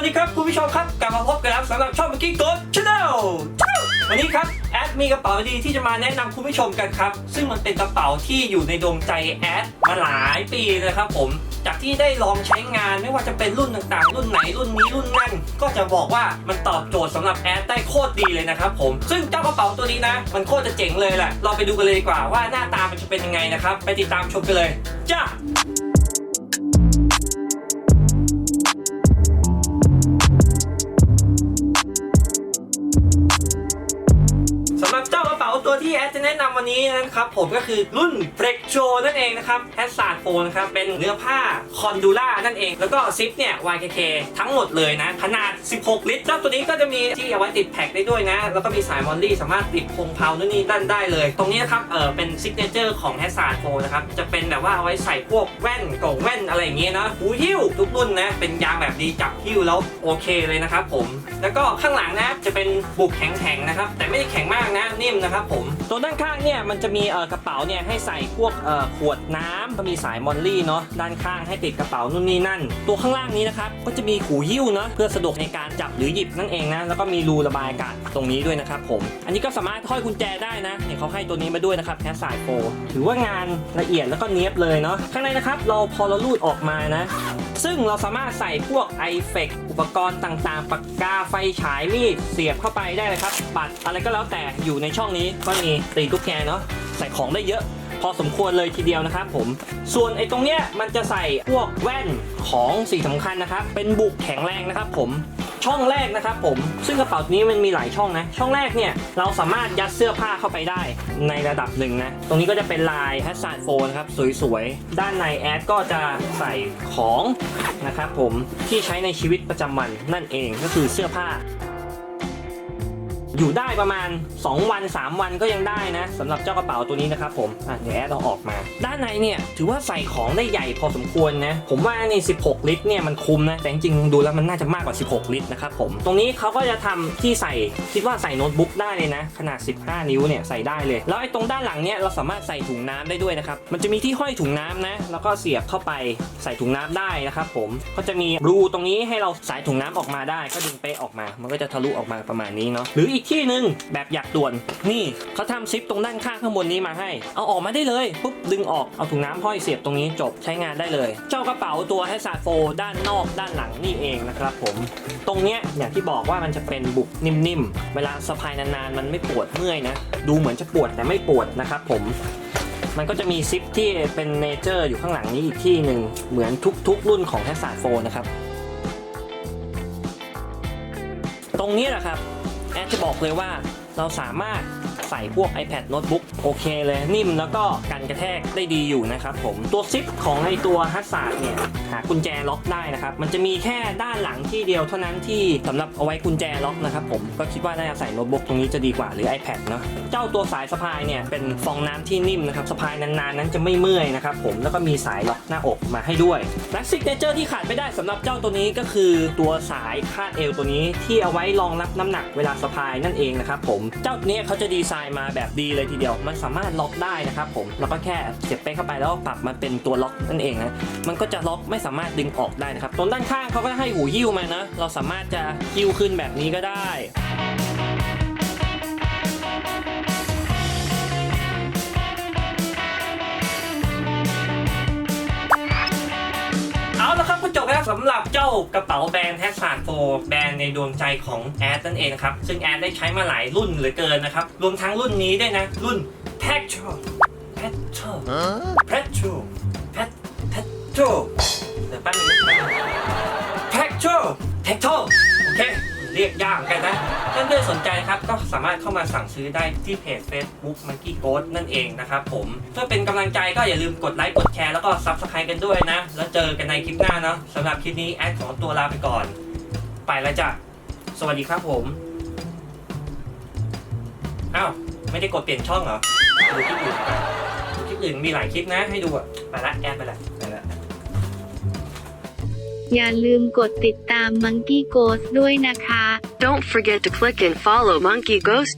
วัสดีครับคุณผู้ชมครับกลับมาพบกันแล้วสำหรับช่องเมื่อกี้กดชาแนลวันนี้ครับแอดมีกระเป๋าดีที่จะมาแนะนำคุณผู้ชมกันครับ ซึ่งมันเป็นกระเป๋าที่อยู่ในดวงใจแอดมาหลายปีนะครับผม จากที่ได้ลองใช้งานไม่ว่าจะเป็นรุ่นต่างๆ รุ่นไหนรุ่นนี้รุ่นนั่นก็จะบอกว่ามันตอบโจทย์สำหรับแอดได้โคตรดีเลยนะครับผมซึ่งเจ้ากระเป๋าตัวนี้นะ มันโคตรจะเจ๋งเลยแหละเราไปดูกันเลยดีกว่าว่าหน้าตามันจะเป็นยังไงนะครับ ไปติดตามชมกันเลยจ้า จะแนะนำวันนี้นะครับผมก็คือรุ่น f l e x o นั่นเองนะครับแฮสซาร์โฟนะครับเป็นเนื้อผ้าคอนดูล่านั่นเอง แล้วก็ซิปเนี่ย YKK ทั้งหมดเลยนะ ขนาด 16 ลิตรเจ้าตัวนี้ก็จะมีที่เอาไว้ติดแพ็คได้ด้วยนะ แล้วก็มีสายมอลลี่สามารถติดพงเพานู่นนี่นั่นได้เลย ตรงนี้นะครับเออเป็นซิกเนเจอร์ของแฮสซาร์โฟนะครับจะเป็นแบบว่าเอาไว้ใส่พวกแว่นกล่องแว่นอะไรอย่างเงี้ยนะหูหิ้วทุกรุ่นนะเป็นยางแบบดีจับหิ้วแล้วโอเคเลยนะครับผมแล้วก็ข้างหลังนะจะเป็นบุกแข็งๆนะครับแต่ไม่ได้แข็งมากนะนิ่มนะครับผมตัวด้านข้างเนี่ยมันจะมีเอ่อกระเป๋าเนี่ยให้ใส่พวกเอ่อขวดน้ำก็มีสายมอลลี่เนาะด้านข้างให้ติดกระเป๋านู่นนี่นั่น ตัวข้างล่างนี้นะครับก็จะมีหูหิ้วเนาะเพื่อสะดวกในการจับหรือหยิบนั่นเองนะแล้วก็มีรูระบายอากาศตรงนี้ด้วยนะครับผม อันนี้ก็สามารถห้อยกุญแจได้นะเนี่ยเขาให้ตัวนี้มาด้วยนะครับแค่สายโฟถือว่างานละเอียดแล้วก็เนี้ยบเลยเนาะข้างในนะครับเราพอเราลูดออกมานะ ซึ่งเราสามารถใส่พวกไอเฟกอุปกรณ์ต่างๆ ปากกาไฟฉายมีดเสียบเข้าไปได้เลยครับ บัตรอะไรก็แล้วแต่อยู่ในช่องนี้ก็มีตีทุกแกเนาะใส่ของได้เยอะ พอสมควรเลยทีเดียวนะครับผม ส่วนไอ้ตรงเนี้ยมันจะใส่พวกแว่นของสิ่งสำคัญนะครับ เป็นบุกแข็งแรงนะครับผม ช่องแรกนะครับผม ซึ่งกระเป๋านี้มันมีหลายช่องนะ ช่องแรกเนี่ยเราสามารถยัดเสื้อผ้าเข้าไปได้ในระดับหนึ่งนะ ตรงนี้ก็จะเป็นลายแฮชซานโฟนะครับสวยๆ ด้านในแอดก็จะใส่ของนะครับผมที่ใช้ในชีวิตประจำวันนั่นเองก็คือเสื้อผ้า อยู่ได้ประมาณ 2 วัน 3 วันก็ยังได้นะสำหรับเจ้ากระเป๋าตัวนี้นะครับผมอะเดี๋ยวแอดเอาออกมา ด้านในเนี่ยถือว่าใส่ของได้ใหญ่พอสมควรนะผมว่าใน16 ลิตรเนี่ยมันคุ้มนะแต่จริงๆดูแล้วมันน่าจะมากกว่า 16 ลิตรนะครับผมตรงนี้เขาก็จะทำที่ใส่คิดว่าใส่โน้ตบุ๊กได้เลยนะ ขนาด 15 นิ้วเนี่ยใส่ได้เลยแล้วไอ้ตรงด้านหลังเนี่ยเราสามารถใส่ถุงน้ำได้ด้วยนะครับมันจะมีที่ห้อยถุงน้ำนะแล้วก็เสียบเข้าไปใส่ถุงน้ำได้นะครับผมก็จะมีรูตรงนี้ให้เราสายถุงน้ำออกมาได้ ก็ดึงเป๊ะออกมา มันก็จะทะลุออกมาประมาณนี้เนาะหรืออีกที่หนึ่งแบบอยากด่วน นี่เขาทำซิปตรงด้านข้างข้างบนนี้มาให้ เอาออกมาได้เลยปุ๊บดึงออกเอาถุงน้ำห้อยเสียบตรงนี้จบใช้งานได้เลย เจ้ากระเป๋าตัวให้ซาโฟด้านนอกด้านหลังนี่เองนะครับผม ตรงเนี้ยอย่างที่บอกว่ามันจะเป็นบุกนิ่มๆ เวลาสะพายนานๆ มันไม่ปวดเมื่อยนะ ดูเหมือนจะปวดแต่ไม่ปวดนะครับผมมันก็จะมีซิปที่เป็นเนเจอร์อยู่ข้างหลังนี้อีกที่หนึ่งเหมือนทุกๆ รุ่นของแฮสซาโฟนะครับ ตรงนี้แหละครับ แอดจะบอกเลยว่าเราสามารถ ใส่พวก iPad Notebook โอเคเลยนิ่มแล้วก็กันกระแทกได้ดีอยู่นะครับผมตัวซิปของไอตัวฮัสซาร์ดเนี่ยหากุญแจล็อกได้นะครับ มันจะมีแค่ด้านหลังที่เดียวเท่านั้นที่สำหรับเอาไว้กุญแจล็อกนะครับผมก็คิดว่าน่าจะใส่โน้ตบุ๊กตรงนี้จะดีกว่าหรือ iPad เนาะเจ้าตัวสายสะพายเนี่ยเป็นฟองน้ำที่นิ่มนะครับสะพายนานๆนั้นจะไม่เมื่อยนะครับผมแล้วก็มีสายล็อกหน้าอกมาให้ด้วยและซิกเนเจอร์ที่ขาดไม่ได้สำหรับเจ้าตัวนี้ก็คือตัวสายคาดเอวตัวนี้ที่เอาไว้รองรับน้ำหนักเวลาสะพายนั่นเองนะครับผมเจ้าเนี้เขาจะดีไซน์มาแบบดีเลยทีเดียว มันสามารถล็อกได้นะครับผมแล้วก็แค่เสียบไปเข้าไปแล้วปรับมันเป็นตัวล็อกนั่นเองนะมันก็จะล็อกไม่สามารถดึงออกได้นะครับตรงด้านข้างเขาก็ให้หูหิ้วมานะ เราสามารถจะหิ้วขึ้นแบบนี้ก็ได้ สำหรับเจ้ากระเป๋าแบรนด์แท็กซานโฟแบรนด์ในดวงใจของแอดนั่นเองนะครับ ซึ่งแอดได้ใช้มาหลายรุ่นเหลือเกินนะครับ รวมทั้งรุ่นนี้ด้วยนะ รุ่น p e t r o p e t r o p e t r o p e t r o เดี๋ยวแป๊บนึง p e t r o p e t r o โอ เรียกยากกันนะถ้าเพื่อนๆสนใจครับก็สามารถเข้ามาสั่งซื้อได้ที่เพจ Facebook Monkey Ghost นั่นเองนะครับผมเพื่อเป็นกำลังใจก็อย่าลืมกดไลค์กดแชร์แล้วก็ Subscribe กันด้วยนะ แล้วเจอกันในคลิปหน้าเนาะสำหรับคลิปนี้แอดขอตัวลาไปก่อน ไปแล้วจ้ะสวัสดีครับผมอ้าวไม่ได้กดเปลี่ยนช่องเหรอดูคลิปอื่นไปดูคลิปอื่นมีหลายคลิปนะให้ดูอะไปละแอดไปละ อย่าลืมกดติดตาม Monkey Ghost ด้วยนะคะ Don't forget to click and follow Monkey Ghost.